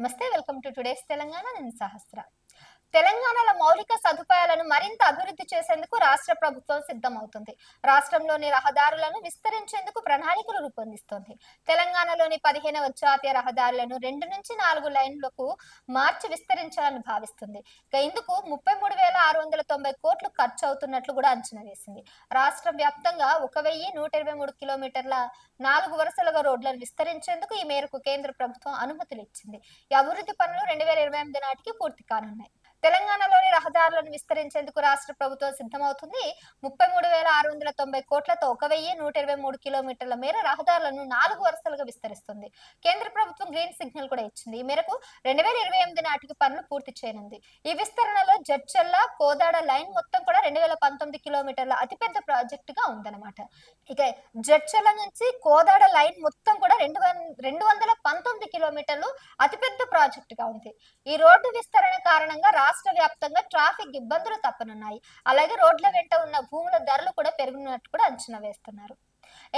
నమస్తే welcome to today's Telangana. నేను సహస్ర. తెలంగాణలో మౌలిక సదుపాయాలను మరింత అభివృద్ధి చేసేందుకు రాష్ట్ర ప్రభుత్వం సిద్ధమవుతుంది. రాష్ట్రంలోని రహదారులను విస్తరించేందుకు ప్రణాళికలు రూపొందిస్తోంది. తెలంగాణలోని పదిహేనవ జాతీయ రహదారులను రెండు నుంచి నాలుగు లైన్లకు మార్చి విస్తరించాలని భావిస్తుంది. ఇందుకు ముప్పై మూడు వేల ఆరు వందల తొంభై కోట్లు ఖర్చు అవుతున్నట్లు కూడా అంచనా వేసింది. రాష్ట్ర వ్యాప్తంగా ఒక వెయ్యి నూట ఇరవై మూడు కిలోమీటర్ల నాలుగు వరుసలుగా రోడ్లను విస్తరించేందుకు ఈ మేరకు కేంద్ర ప్రభుత్వం అనుమతులు ఇచ్చింది. ఈ అభివృద్ధి పనులు రెండు వేల ఇరవై ఎనిమిది నాటికి పూర్తి కానున్నాయి. తెలంగాణలోని రహదారులను విస్తరించేందుకు రాష్ట్ర ప్రభుత్వం సిద్ధమవుతుంది. ముప్పై మూడు వేల ఆరు వందల తొంభై కోట్లతో ఒక వెయ్యి నూట ఇరవై మూడు కిలోమీటర్ల మేర రహదారులను నాలుగు వరుసలుగా విస్తరిస్తుంది. కేంద్ర ప్రభుత్వం గ్రీన్ సిగ్నల్ కూడా ఇచ్చింది. ఈ మేరకు రెండు వేల ఇరవై ఎనిమిది నాటికి పనులు పూర్తి చేయనుంది. ఈ విస్తరణలో జడ్చల్ల కోదాడ లైన్ మొత్తం కూడా రెండు వేల పంతొమ్మిది కిలోమీటర్ల అతిపెద్ద ప్రాజెక్టుగా ఉందన్నమాట. ఇక జడ్చల్ల నుంచి కోదాడ లైన్ మొత్తం కూడా రెండు వం- రెండు వందల పంతొమ్మిది కిలోమీటర్లు అతిపెద్ద ప్రాజెక్టుగా ఉంది. ఈ రోడ్డు విస్తరణ కారణంగా రాష్ట్ర వ్యాప్తంగా ట్రాఫిక్ ఇబ్బందులు తప్పనున్నాయి. అలాగే రోడ్ల వెంట ఉన్న భూముల ధరలు కూడా పెరుగుతున్నట్టు కూడా అంచనా వేస్తున్నారు.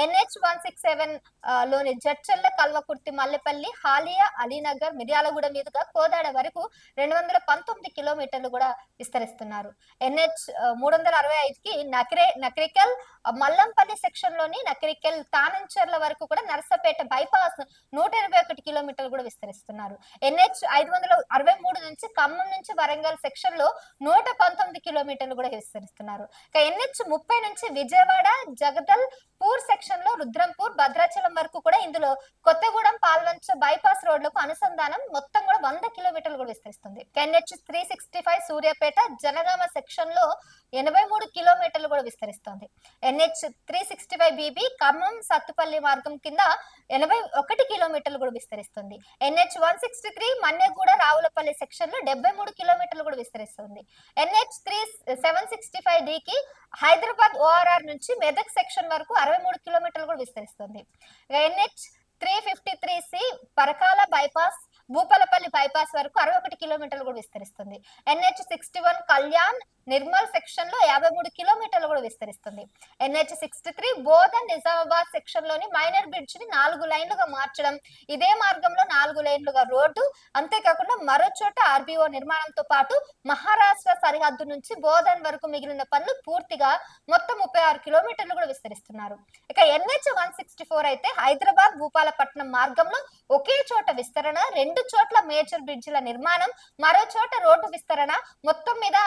ఎన్హెచ్ వన్ సిక్స్ సెవెన్లోని జడ్చల్ల కల్వకుర్తి మల్లెపల్లి హాలియా అలీనగర్ మిర్యాలగూడ మీదుగా కోదాడ వరకు రెండు వందల పంతొమ్మిది కిలోమీటర్లు కూడా విస్తరిస్తున్నారు. ఎన్హెచ్ మూడు వందల అరవై ఐదుకి నకరే నకరికల్ మల్లంపల్లి సెక్షన్లోని నకిరికెల్ తానంచర్ల వరకు కూడా నర్సపేట బైపాస్ నూట ఇరవై ఒకటి కిలోమీటర్లు కూడా విస్తరిస్తున్నారు. ఎన్హెచ్ ఐదు వందల అరవై మూడు నుంచి ఖమ్మం నుంచి వరంగల్ సెక్షన్లో నూట పంతొమ్మిది కిలోమీటర్లు కూడా విస్తరిస్తున్నారు. ఇక ఎన్హెచ్ ముప్పై నుంచి విజయవాడ జగదల్ పూర్ సెక్షన్లో రుద్రంపూర్ భద్రాచలం వరకు కూడా ఇందులో కొత్తగూడెం పాల్వంచ బైపాస్ రోడ్లకు అనుసంధానం మొత్తం కూడా వంద కిలోమీటర్లు కూడా విస్తరిస్తుంది. NH three sixty five Suryapet Jangaon సెక్షన్లో ఎనభై మూడు కిలోమీటర్లు కూడా విస్తరిస్తుంది. NH three sixty five BB Khammam Sathupalli మార్గం కింద ఎనభై ఒకటి కిలోమీటర్లు కూడా విస్తరిస్తుంది. NH one sixty three Manneguda Ravulapalli సెక్షన్లో డెబ్బై మూడు కిలోమీటర్లు కూడా విస్తరిస్తుంది. NH three seven sixty five డికి Hyderabad ORR నుంచి మెదక్ సెక్షన్ వరకు అరవై మూడు కిలోమీటర్లు కూడా విస్తరిస్తుంది. NH three fifty three C Parakala bypass Bhupalpally bypass వరకు అరవై ఒకటి కిలోమీటర్లు కూడా విస్తరిస్తుంది. NH sixty one Kalyan Nirmal సెక్షన్లో యాభై మూడు కిలోమీటర్లు కూడా విస్తరిస్తుంది. NH sixty three Bodhan Nizamabad సెక్షన్లోని minor బ్రిడ్జ్ని నాలుగు లైన్లుగా మార్చడం ఇదే మార్గంలో నాలుగు లైన్లుగా రోడ్డు అంతేకాకుండా మరో చోట ఆర్బీఓ నిర్మాణంతో పాటు మహారాష్ట్ర సరిహద్దు నుంచి బోధన్ వరకు మిగిలిన పనులు పూర్తిగా మొత్తం ముప్పై ఆరు కిలోమీటర్లు కూడా విస్తరిస్తున్నారు. ఇక ఎన్హెచ్ వన్ సిక్స్టీ ఫోర్ అయితే హైదరాబాద్ భూపాలపట్నం మార్గంలో ఒకే చోట విస్తరణ రెండు చోట్ల మేజర్ బ్రిడ్జిల నిర్మాణం మరో చోట రోడ్డు విస్తరణ మొత్తం మీద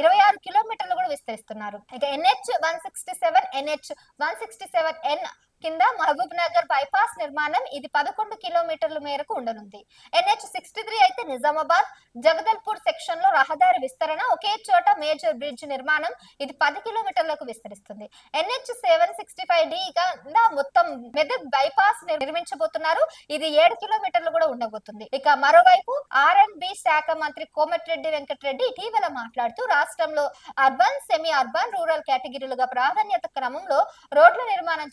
ఇరవై ఆరు కిలోమీటర్లు కూడా విస్తరిస్తున్నారు. ఇక NH one sixty seven NH one sixty seven N కింద మహబూబ్ నగర్ బైపాస్ నిర్మాణం ఇది పదకొండు కిలోమీటర్ల మేరకు ఉండనుంది. ఎన్హెచ్ సిక్స్టీ త్రీ అయితే నిజామాబాద్ జగదల్పూర్ సెక్షన్లో రహదారి విస్తరణ ఒకే చోట మేజర్ బ్రిడ్జ్ నిర్మాణం ఇది పది కిలోమీటర్లకు విస్తరిస్తుంది. NH seven sixty five D కింద మొత్తం మెదక్ బైపాస్ నిర్మించబోతున్నారు. ఇది ఏడు కిలోమీటర్లు కూడా ఉండబోతుంది. ఇక మరోవైపు ఆర్ అండ్ బి శాఖ మంత్రి కోమటిరెడ్డి వెంకటరెడ్డి ఇటీవల మాట్లాడుతూ రాష్ట్రంలో అర్బన్ సెమీ అర్బన్ రూరల్ కేటగిరీలుగా ప్రాధాన్యత క్రమంలో రోడ్ల నిర్మాణం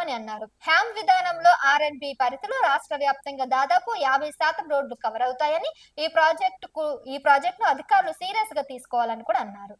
చేపడుతున్నామని అన్నారు. హ్యామ్ విధానంలో ఆర్ అండ్ బి పరిధిలో రాష్ట్ర వ్యాప్తంగా దాదాపు యాభై శాతం రోడ్లు కవర్ అవుతాయని ఈ ప్రాజెక్టుకు ఈ ప్రాజెక్టును అధికారులు సీరియస్గా తీసుకోవాలని కూడా అన్నారు.